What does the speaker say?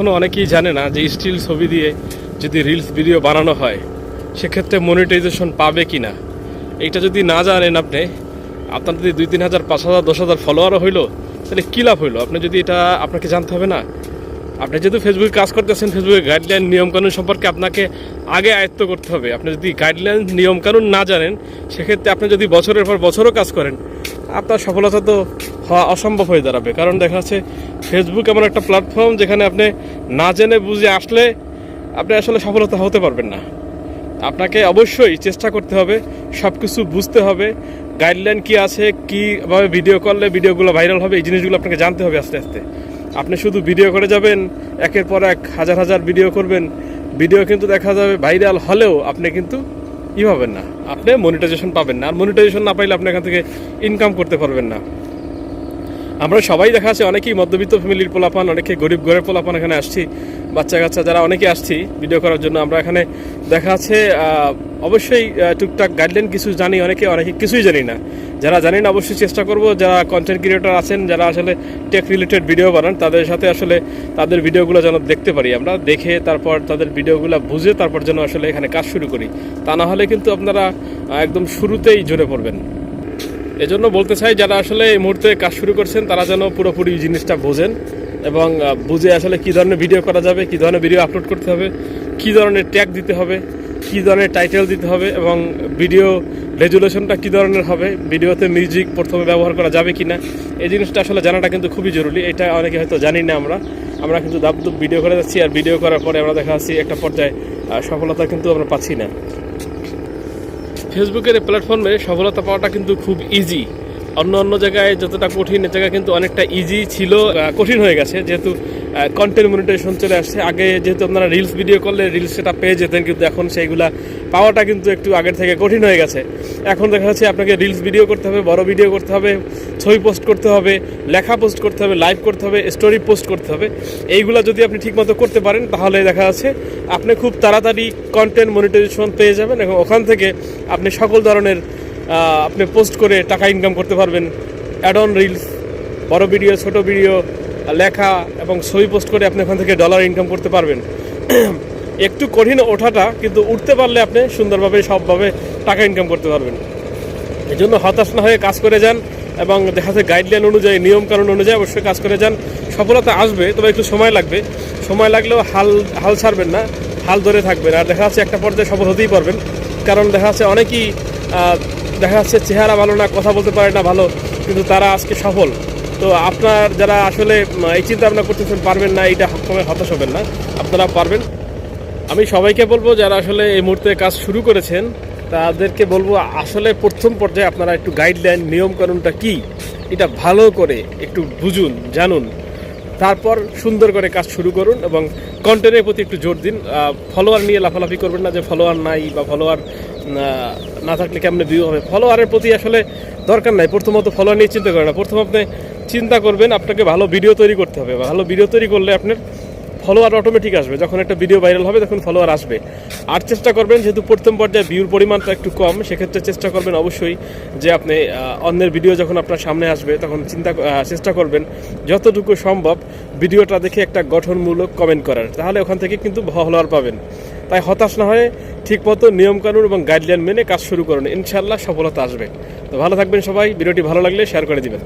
এখনও অনেকেই জানে না যে স্টিল ছবি দিয়ে যদি রিলস ভিডিও বানানো হয়, সেক্ষেত্রে মনিটাইজেশন পাবে কি না এইটা যদি না জানেন আপনি, আপনার যদি দুই, তিন হাজার, পাঁচ হাজার, দশ হাজার ফলোয়ারও হইল, তাহলে কী লাভ হইল? আপনি যদি এটা আপনাকে জানতে হবে না। আপনি যেহেতু ফেসবুকে কাজ করতেছেন ফেসবুকে গাইডলাইন নিয়মকানুন সম্পর্কে আপনাকে আগে আয়ত্ত করতে হবে। আপনি যদি গাইডলাইন নিয়মকানুন না জানেন, সেক্ষেত্রে আপনি যদি বছরের পর বছরও কাজ করেন, আপনার সফলতা তো হওয়া অসম্ভব হয়ে দাঁড়াবে। কারণ দেখা যাচ্ছে ফেসবুক এমন একটা প্ল্যাটফর্ম যেখানে আপনি না জেনে বুঝে আসলে আপনি আসলে সফলতা হতে পারবেন না। আপনাকে অবশ্যই চেষ্টা করতে হবে সব কিছু বুঝতে হবে গাইডলাইন কি আছে, কীভাবে ভিডিও করলে ভিডিওগুলো ভাইরাল হবে, এই জিনিসগুলো আপনাকে জানতে হবে আস্তে আস্তে। আপনি শুধু ভিডিও করে যাবেন, একের পর এক হাজার হাজার ভিডিও করবেন ভিডিও কিন্তু দেখা যাবে ভাইরাল হলেও আপনি কিন্তু ই পাবেন না। আপনি মনিটাইজেশন পাবেন না। আর মনিটাইজেশন না পাইলে আপনি এখান থেকে ইনকাম করতে পারবেন না। আমরা সবাই দেখা আছে, অনেকেই মধ্যবিত্ত ফ্যামিলির পোলাপান, অনেকে গরিব ঘরের পোলাপান এখানে আসছি বাচ্চা কাচ্চা যারা অনেকে আসছি ভিডিও করার জন্য আমরা এখানে দেখা আছে অবশ্যই টুকটাক গাইডলাইন কিছু জানি, অনেকে অনেকে কিছুই জানি না। যারা জানি না, অবশ্যই চেষ্টা করব, যারা কন্টেন্ট ক্রিয়েটর আছেন, যারা আসলে টেক রিলেটেড ভিডিও বানান, তাদের সাথে আসলে তাদের ভিডিওগুলো যেন দেখতে পারি আমরা, দেখে তারপর তাদের ভিডিওগুলো বুঝে তারপর যেন আসলে এখানে কাজ শুরু করি। তা না হলে কিন্তু আপনারা একদম শুরুতেই জোরে পড়বেন। এজন্য বলতে চাই, যারা আসলে এই মুহূর্তে কাজ শুরু করছেন, তারা যেন পুরোপুরি জিনিসটা বোঝেন এবং বুঝে আসলে কী ধরনের ভিডিও করা যাবে, কী ধরনের ভিডিও আপলোড করতে হবে, কী ধরনের ট্যাগ দিতে হবে, কী ধরনের টাইটেল দিতে হবে এবং ভিডিও রেজুলেশনটা কী ধরনের হবে ভিডিওতে মিউজিক প্রথমে ব্যবহার করা যাবে কি না এই জিনিসটা আসলে জানাটা কিন্তু খুবই জরুরি, এটা অনেকে হয়তো জানি না আমরা। আমরা কিন্তু দাবদুব ভিডিও করে যাচ্ছি, আর ভিডিও করার পরে আমরা দেখা যাচ্ছি একটা পর্যায়ে সফলতা কিন্তু আমরা পাচ্ছি না। ফেসবুকের এই প্ল্যাটফর্মে সফলতা পাওয়াটা কিন্তু খুব ইজি অন্য অন্য জায়গায় যতটা কঠিন, এ জায়গায় কিন্তু অনেকটা ইজি ছিল কঠিন হয়ে গেছে। যেহেতু কন্টেন্ট মনিটাইজেশন চলে আসছে, আগে যেহেতু আপনারা রিলস ভিডিও করলে রিলস সেটা পেয়ে যেতেন, কিন্তু এখন সেইগুলা পাওয়াটা কিন্তু একটু আগের থেকে কঠিন হয়ে গেছে। এখন দেখা যাচ্ছে আপনাকে রিলস ভিডিও করতে হবে, বড় ভিডিও করতে হবে, ছবি পোস্ট করতে হবে, লেখা পোস্ট করতে হবে লাইভ করতে হবে স্টোরি পোস্ট করতে হবে। এইগুলা যদি আপনি ঠিকমতো করতে পারেন, তাহলে দেখা যাচ্ছে আপনি খুব তাড়াতাড়ি কন্টেন্ট মনিটাইজেশন পেয়ে যাবেন এবং ওখান থেকে আপনি সকল ধরনের আপনি পোস্ট করে টাকা ইনকাম করতে পারবেন। অ্যাড অন রিলস বড় ভিডিও ছোট ভিডিও লেখা এবং ছবি পোস্ট করে আপনি ওখান থেকে ডলার ইনকাম করতে পারবেন। একটু কঠিন ওঠাটা, কিন্তু উঠতে পারলে আপনি সুন্দরভাবে, সবভাবে টাকা ইনকাম করতে পারবেন। এই জন্য হতাশ না হয়ে কাজ করে যান এবং দেখা যাচ্ছে গাইডলাইন অনুযায়ী, নিয়মকানুন অনুযায়ী অবশ্যই কাজ করে যান। সফলতা আসবে, তবে একটু সময় লাগবে। সময় লাগলেও হাল হাল ছাড়বেন না, হাল ধরে থাকবেন। আর দেখা যাচ্ছে একটা পর্যায়ে সফল হতেই পারবেন। কারণ দেখা যাচ্ছে অনেকেই দেখা যাচ্ছে চেহারা ভালো না, কথা বলতে পারে না ভালো, কিন্তু তারা আজকে সফল। তো আপনার যারা আসলে এই চিন্তা ভাবনা করতেছেন, পারবেন না, এইটা কমে হতাশ হবেন না আপনারা পারবেন। আমি সবাইকে বলব, যারা আসলে এই মুহূর্তে কাজ শুরু করেছেন, তাদেরকে বলব, আসলে প্রথম পর্যায়ে আপনারা একটু গাইডলাইন নিয়ম কানুনটা কি? এটা ভালো করে একটু বুঝুন, জানুন। তারপর সুন্দর করে কাজ শুরু করুন এবং কন্টেন্টের প্রতি একটু জোর দিন। ফলোয়ার নিয়ে লাফালাফি করবেন না যে ফলোয়ার নাই বা ফলোয়ার না থাকলে কেমন ভিউ হবে। ফলোয়ারের প্রতি আসলে দরকার নাই। প্রথমত ফলোয়ার নিয়ে চিন্তা করেন না। প্রথম আপনি চিন্তা করবেন আপনাকে ভালো ভিডিও তৈরি করতে হবে। ভালো ভিডিও তৈরি করলে আপনার ফলোয়ার অটোমেটিক আসবে। যখন একটা ভিডিও ভাইরাল হবে, তখন ফলোয়ার আসবে। আর চেষ্টা করবেন, যেহেতু প্রথম পর্যায়ে ভিউর পরিমাণটা একটু কম, সেক্ষেত্রে চেষ্টা করবেন অবশ্যই যে আপনি অন্যের ভিডিও যখন আপনার সামনে আসবে, তখন চিন্তা চেষ্টা করবেন যতটুকু সম্ভব ভিডিওটা দেখে একটা গঠনমূলক কমেন্ট করার। তাহলে ওখান থেকে কিন্তু ফলোয়ার পাবেন। তাই হতাশ না হয়ে ঠিকমতো নিয়মকানুন এবং গাইডলাইন মেনে কাজ শুরু করুন। ইনশাল্লাহ সফলতা আসবে। তো ভালো থাকবেন সবাই। ভিডিওটি ভালো লাগলে শেয়ার করে দিবেন।